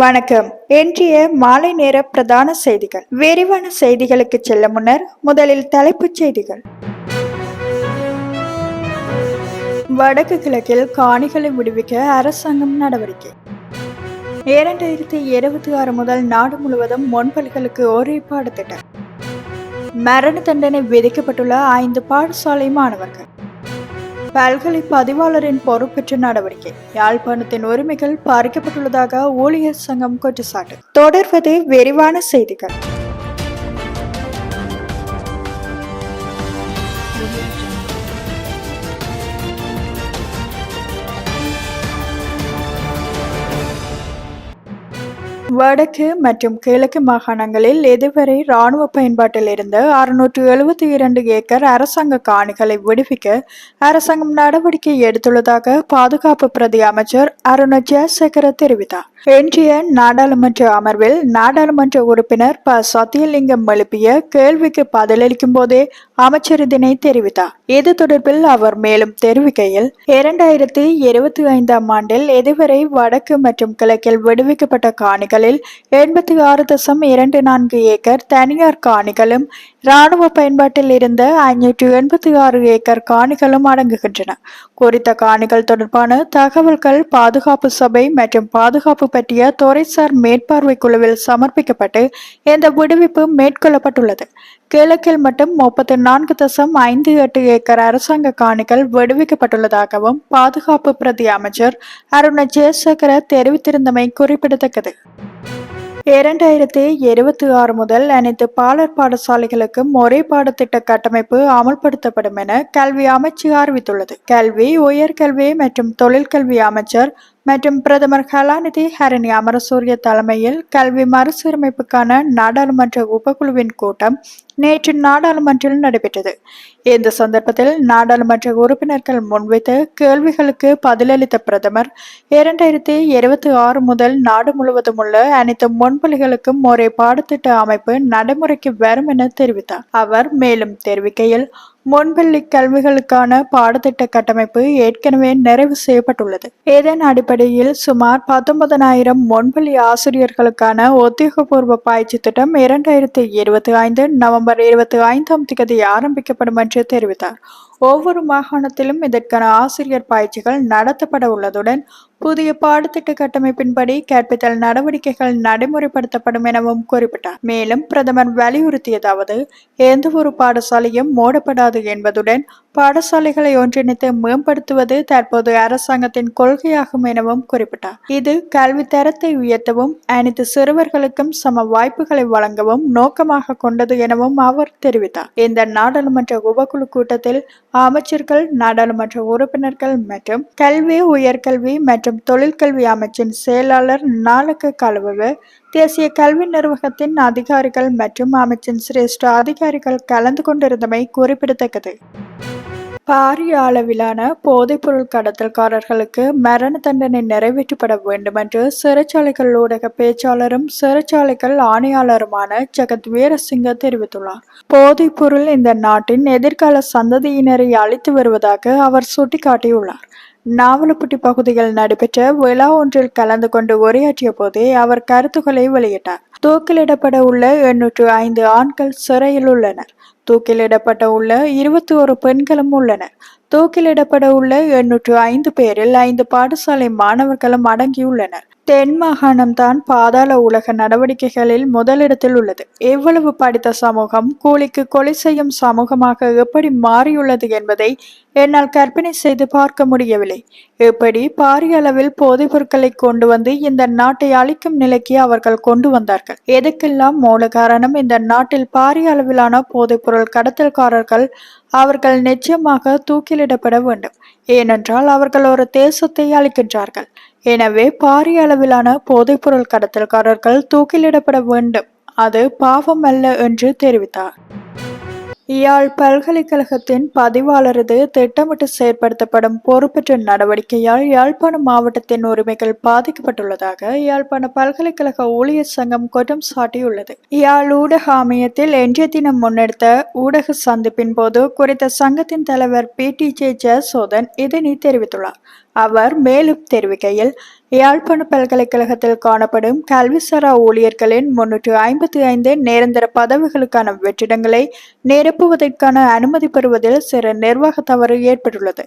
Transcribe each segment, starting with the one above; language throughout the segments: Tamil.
வணக்கம். இன்றைய மாலை நேர பிரதான செய்திகள். விரிவான செய்திகளுக்கு செல்ல முன்னர் முதலில் தலைப்புச் செய்திகள். வடக்கு கிழக்கில் காணிகளை விடுவிக்க அரசாங்கம் நடவடிக்கை. இரண்டாயிரத்தி இருபத்தி ஆறு முதல் நாடு முழுவதும் முன்பள்ளிகளுக்கு ஒரே பாடத்திட்டம் மரண தண்டனை விதிக்கப்பட்டுள்ள ஐந்து பாடசாலை மாணவர்கள். பல்கலை பதிவாளரின் பொறுப்பேற்ற நடவடிக்கை. யாழ்ப்பாணத்தின் உரிமைகள் பறிக்கப்பட்டுள்ளதாக ஊழியர் சங்கம் குற்றச்சாட்டு. தொடர்வது விரிவான செய்திகள். வடக்கு மற்றும் கிழக்கு மாகாணங்களில் இதுவரை இராணுவ பயன்பாட்டில் இருந்த அறுநூற்று எழுபத்தி இரண்டு ஏக்கர் அரசாங்க காணிகளை விடுவிக்க அரசாங்கம் நடவடிக்கை எடுத்துள்ளதாக பாதுகாப்பு பிரதி அமைச்சர் அருண ஜெயசேகர தெரிவித்தார். இன்றைய நாடாளுமன்ற அமர்வில் நாடாளுமன்ற உறுப்பினர் ப. சத்தியலிங்கம் எழுப்பிய கேள்விக்கு பதிலளிக்கும் போதே அமைச்சர் இதனை தெரிவித்தார். இது தொடர்பில் அவர் மேலும் தெரிவிக்கையில் இரண்டாயிரத்தி இருபத்தி ஐந்தாம் ஆண்டில் இதுவரை வடக்கு மற்றும் கிழக்கில் விடுவிக்கப்பட்ட காணிகளில் எண்பத்தி ஆறு தசம் இரண்டு நான்கு ஏக்கர் தனியார் காணிகளும் இராணுவ பயன்பாட்டில் இருந்த ஐநூற்று எண்பத்தி ஆறு ஏக்கர் காணிகளும் அடங்குகின்றன. குறித்த காணிகள் தொடர்பான தகவல்கள் பாதுகாப்பு சபை மற்றும் பாதுகாப்பு பற்றிய துறைசார் மேற்பார்வை குழுவில் சமர்ப்பிக்கப்பட்டு இந்த விடுவிப்பு மேற்கொள்ளப்பட்டுள்ளது. கிழக்கில் மட்டும் முப்பத்தி நான்கு தசம் ஐந்து எட்டு ஏக்கர் அரசாங்க காணிகள் விடுவிக்கப்பட்டுள்ளதாகவும் பாதுகாப்பு பிரதி அமைச்சர் அருண ஜெயசேகர தெரிவித்திருந்தமை குறிப்பிடத்தக்கது. இரண்டாயிரத்தி இருபத்தி ஆறு முதல் அனைத்து பாலர் பாடசாலைகளுக்கும் ஒரே பாடத்திட்ட கட்டமைப்பு அமல்படுத்தப்படும் என கல்வி அமைச்சு அறிவித்துள்ளது. கல்வி உயர்கல்வி மற்றும் தொழிற்கல்வி அமைச்சர் மற்றும் பிரதமர் கலாநிதி ஹரணி அமரசூரிய தலைமையில் கல்வி மறுசீரமைப்புக்கான நாடாளுமன்ற உபகுழுவின் கூட்டம் நேற்று நாடாளுமன்றில் நடைபெற்றது. இந்த சந்தர்ப்பத்தில் நாடாளுமன்ற உறுப்பினர்கள் முன்வைத்த கேள்விகளுக்கு பதிலளித்த பிரதமர் இரண்டாயிரத்தி இருபத்தி ஆறு முதல் நாடு முழுவதும் உள்ள அனைத்து முன்பள்ளிகளுக்கும் ஒரே பாடத்திட்ட அமைப்பு நடைமுறைக்கு வரும் என தெரிவித்தார். அவர் மேலும் தெரிவிக்கையில் முன்பள்ளி கல்விகளுக்கான பாடத்திட்ட கட்டமைப்பு ஏற்கனவே நிறைவு செய்யப்பட்டுள்ளது. இதன் அடிப்படையில் சுமார் பத்தொன்பதனாயிரம் முன்பள்ளி ஆசிரியர்களுக்கான உத்தியோகபூர்வ பயிற்சி திட்டம் இரண்டாயிரத்தி இருபத்தி ஐந்து நவம்பர் இருபத்தி ஐந்தாம் தேதி ஆரம்பிக்கப்படும் என்று தெரிவித்தார். ஒவ்வொரு மாகாணத்திலும் இதற்கான ஆசிரியர் பயிற்சிகள் நடத்தப்பட உள்ளதுடன் புதிய பாடத்திட்ட கட்டமைப்பின்படி கற்பித்தல் நடவடிக்கைகள் நடைமுறைப்படுத்தப்படும் எனவும் குறிப்பிட்டார். மேலும் பிரதமர் வலியுறுத்தியதாவது எந்த ஒரு பாடசாலையும் மூடப்படாது என்பதுடன் பாடசாலைகளை ஒன்றிணைத்து மேம்படுத்துவது தற்போது அரசாங்கத்தின் கொள்கையாகும் எனவும் குறிப்பிட்டார். இது கல்வி தரத்தை உயர்த்தவும் அனைத்து சிறுவர்களுக்கும் சம வாய்ப்புகளை வழங்கவும் நோக்கமாக கொண்டது எனவும் அவர் தெரிவித்தார். இந்த நாடாளுமன்ற உபகுழு கூட்டத்தில் அமைச்சர்கள் நாடாளுமன்ற உறுப்பினர்கள் மற்றும் கல்வி உயர்கல்வி மற்றும் தொழிற்கல்வி அமைச்சின் செயலாளர் நாளுக்கு கழுவு தேசிய கல்வி நிர்வாகத்தின் அதிகாரிகள் மற்றும் அமைச்சின் சிரேஷ்ட அதிகாரிகள் கலந்து கொண்டிருந்தமை குறிப்பிடத்தக்கது. பாரிய அளவிலான போதைப்பொருள் கடத்தல்காரர்களுக்கு மரண தண்டனை நிறைவேற்றப்பட வேண்டும் என்று சிறைச்சாலைகள் ஊடக பேச்சாளரும் சிறைச்சாலைகள் ஆணையாளருமான ஜெகத் வீரசிங்க தெரிவித்துள்ளார். போதைப்பொருள் இந்த நாட்டின் எதிர்கால சந்ததியினரை அழித்து வருவதாக அவர் சுட்டிக்காட்டியுள்ளார். நாவலப்பட்டி பகுதியில் நடைபெற்ற விழா ஒன்றில் கலந்து கொண்டு உரையாற்றிய போதே அவர் கருத்துக்களை வெளியிட்டார். தூக்கிலிடப்பட உள்ள எண்ணூற்று ஐந்து ஆண்கள் சிறையில் உள்ளனர். தூக்கிலிடப்பட்ட உள்ள இருபத்தி ஒரு பெண்களும் உள்ளனர். தூக்கிலிடப்பட உள்ள எண்ணூற்று ஐந்து பேரில் ஐந்து பாடசாலை மாணவர்களும் அடங்கியுள்ளனர். தென் மாகாணம்தான் பாதாள உலக நடவடிக்கைகளில் முதலிடத்தில் உள்ளது. எவ்வளவு படித்த சமூகம் கூலிக்கு கொலை செய்யும் சமூகமாக எப்படி மாறியுள்ளது என்பதை என்னால் கற்பனை செய்து பார்க்க முடியவில்லை. எப்படி பாரிய அளவில் போதைப் பொருட்களை கொண்டு வந்து இந்த நாட்டை அழிக்கும் நிலைக்கு அவர்கள் கொண்டு வந்தார்கள்? எதுக்கெல்லாம் மூல காரணம்? இந்த நாட்டில் பாரிய அளவிலான போதைப் பொருள் கடத்தல்காரர்கள் அவர்கள் நிச்சயமாக தூக்கிலிடப்பட வேண்டும். ஏனென்றால் அவர்கள் ஒரு தேசத்தை அளிக்கின்றார்கள் எனவே பாரிய அளவிலான போதைப்பொருள் கடத்தல்காரர்கள் தூக்கிலிடப்பட வேண்டும். அது பாவம் அல்ல என்று தெரிவித்தார். யாழ் பல்கலைக்கழகத்தின் பதிவாளரது திட்டமிட்டு செயற்படுத்தப்படும் பொறுப்பற்ற நடவடிக்கையால் யாழ்ப்பாணம் மாவட்டத்தின் உரிமைகள் பாதிக்கப்பட்டுள்ளதாக யாழ்ப்பாண பல்கலைக்கழக ஊழியர் சங்கம் குற்றம் சாட்டியுள்ளது. யாழ் ஊடக அமையத்தில் இன்றைய தினம் முன்னெடுத்த ஊடக சந்திப்பின் போது குறித்த சங்கத்தின் தலைவர் பி டி ஜே ஜசோதன் இதனை தெரிவித்துள்ளார். அவர் மேலும் தெரிவிக்கையில் யாழ்ப்பாண பல்கலைக்கழகத்தில் காணப்படும் கல்விசாரா ஊழியர்களின் முன்னூற்று ஐம்பத்தி ஐந்து நிரந்தர பதவிகளுக்கான வெற்றிடங்களை நிரப்புவதற்கான அனுமதி பெறுவதில் சிறு நிர்வாக தவறு ஏற்பட்டுள்ளது.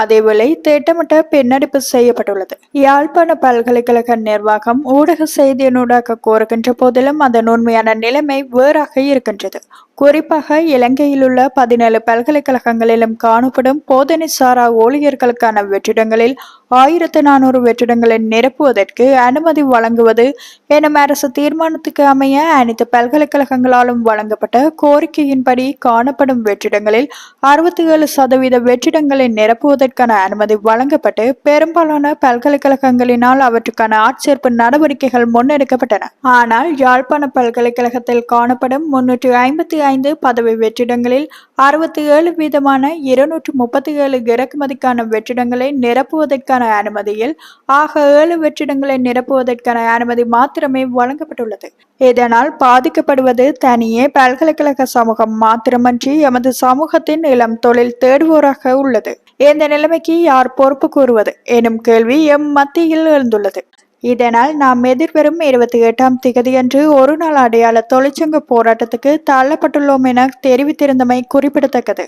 அதேவேளை திட்டமிட்ட பின்னடிப்பு செய்யப்பட்டுள்ளது. யாழ்ப்பாண பல்கலைக்கழக நிர்வாகம் ஊடக செய்தியினூடாக கோருகின்ற போதிலும் அதன் உண்மையான நிலைமை வேறாக இருக்கின்றது. குறிப்பாக இலங்கையில் உள்ள பதினேழு பல்கலைக்கழகங்களிலும் காணப்படும் போதனை சாரா ஊழியர்களுக்கான வெற்றிடங்களில் ஆயிரத்து நானூறு வெற்றிடங்களை நிரப்புவதற்கு அனுமதி வழங்குவது எனும் அரசு தீர்மானத்துக்கு அமைய அனைத்து பல்கலைக்கழகங்களாலும் வழங்கப்பட்ட கோரிக்கையின்படி காணப்படும் வெற்றிடங்களில் அறுபத்தி ஏழு சதவீத வெற்றிடங்களை நிரப்புவதற்கான அனுமதி வழங்கப்பட்டு பெரும்பாலான பல்கலைக்கழகங்களினால் அவற்றுக்கான ஆட்சேர்ப்பு நடவடிக்கைகள் முன்னெடுக்கப்பட்டன. ஆனால் யாழ்ப்பாண பல்கலைக்கழகத்தில் காணப்படும் முன்னூற்றி ஐம்பத்தி ஐந்து பதவி வெற்றிடங்களில் அறுபத்தி ஏழு வீதமான இருநூற்று முப்பத்தி ஏழு இறக்குமதிக்கான வெற்றிடங்களை நிரப்புவதற்கான அனுமதியில் ஆக ஏழு வெற்றிடங்களை நிரப்புவதற்கான அனுமதி மாத்திரமே வழங்கப்பட்டுள்ளது. இதனால் பாதிக்கப்படுவது தனியே பல்கலைக்கழக சமூகம் மாத்திரமன்றி எமது சமூகத்தின் இளம் தொழில் தேடுவோராக உள்ளது. இந்த நிலைமைக்கு யார் பொறுப்பு கூறுவது? எனும் கேள்வி எம் மத்தியில் எழுந்துள்ளது. இதனால் நாம் எதிர்வரும் இருபத்தி எட்டாம் திகதியன்று ஒரு நாள் அடையாள தொழிற்சங்க போராட்டத்துக்கு தள்ளப்பட்டுள்ளோம் என தெரிவித்திருந்தமை குறிப்பிடத்தக்கது.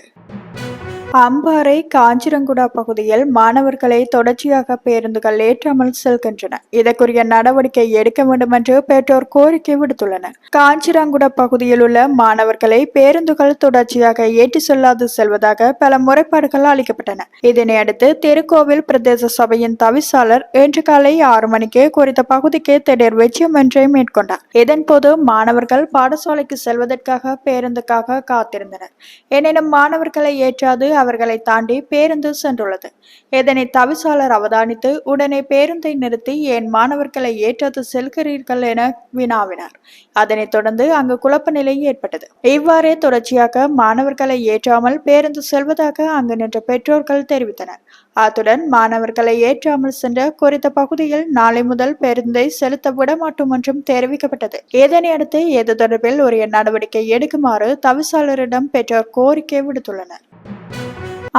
அம்பாறை காஞ்சிரங்குடா பகுதியில் மாணவர்களை தொடர்ச்சியாக பேருந்துகள் ஏற்றாமல் செல்கின்றன. இதற்குரிய நடவடிக்கை எடுக்க வேண்டும் என்று பெற்றோர் கோரிக்கை விடுத்துள்ளனர். காஞ்சிரங்குடா பகுதியில் உள்ள மாணவர்களை பேருந்துகள் தொடர்ச்சியாக ஏற்றி செல்லாது செல்வதாக பல முறைப்பாடுகள் அளிக்கப்பட்டன. இதனையடுத்து திருக்கோவில் பிரதேச சபையின் தவிசாளர் இன்று காலை ஆறு மணிக்கு குறித்த பகுதிக்கு திடீர் வெற்றியம் ஒன்றை மேற்கொண்டார். இதன்போது மாணவர்கள் பாடசாலைக்கு செல்வதற்காக பேருந்துக்காக காத்திருந்தனர். எனினும் மாணவர்களை ஏற்றாது அவர்களை தாண்டி பேருந்து சென்றுள்ளது. இதனை தவிசாளர் அவதானித்து உடனே பேருந்தை நிறுத்தி ஏன் மாணவர்களை ஏற்றது செல்கிறீர்கள் என வினாவினார். அதனைத் தொடர்ந்து அங்கு குழப்ப நிலை ஏற்பட்டது. இவ்வாறே தொடர்ச்சியாக மாணவர்களை ஏற்றாமல் பேருந்து செல்வதாக அங்கு நின்ற பெற்றோர்கள் தெரிவித்தனர். அத்துடன் மாணவர்களை ஏற்றாமல் சென்ற குறித்த பகுதியில் நாளை முதல் பேருந்தை செலுத்த விடமாட்டோம் என்றும் தெரிவிக்கப்பட்டது. இதனையடுத்து இது தொடர்பில் உரிய நடவடிக்கை எடுக்குமாறு தவிசாளரிடம் பெற்றோர் கோரிக்கை விடுத்துள்ளனர்.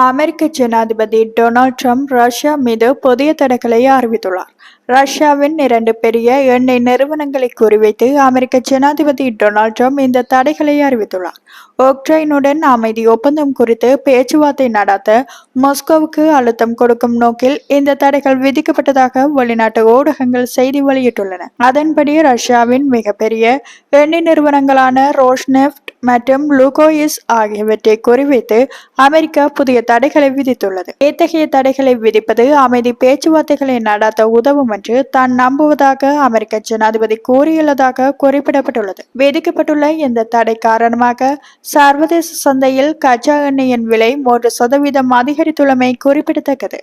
அமெரிக்க ஜனாதிபதி டொனால்ட் ட்ரம்ப் ரஷ்யா மீது புதிய தடைகளை அறிவித்துள்ளார். ரஷ்யாவின் இரண்டு பெரிய எண்ணெய் நிறுவனங்களை குறிவைத்து அமெரிக்க ஜனாதிபதி டொனால்ட் ட்ரம்ப் இந்த தடைகளை அறிவித்துள்ளார். உக்ரைனுடன் அமைதி ஒப்பந்தம் குறித்து பேச்சுவார்த்தை நடத்த மாஸ்கோவுக்கு அழுத்தம் கொடுக்கும் நோக்கில் இந்த தடைகள் விதிக்கப்பட்டதாக வெளிநாட்டு ஊடகங்கள் செய்தி வெளியிட்டுள்ளன. அதன்படி ரஷ்யாவின் மிகப்பெரிய எண்ணெய் நிறுவனங்களான ரோஷ்னெஃப் மற்றும் லுகோயிஸ் ஆகியவற்றை குறிவைத்து அமெரிக்கா புதிய தடைகளை விதித்துள்ளது. இத்தகைய தடைகளை விதிப்பது அமைதி பேச்சுவார்த்தைகளை நடாத்த உதவும் என்று தான் நம்புவதாக அமெரிக்க ஜனாதிபதி கூறியுள்ளதாக குறிப்பிடப்பட்டுள்ளது. விதிக்கப்பட்டுள்ள இந்த தடை காரணமாக சர்வதேச சந்தையில் கச்சா எண்ணெயின் விலை மூன்று சதவீதம் அதிகரித்துள்ளமை குறிப்பிடத்தக்கது.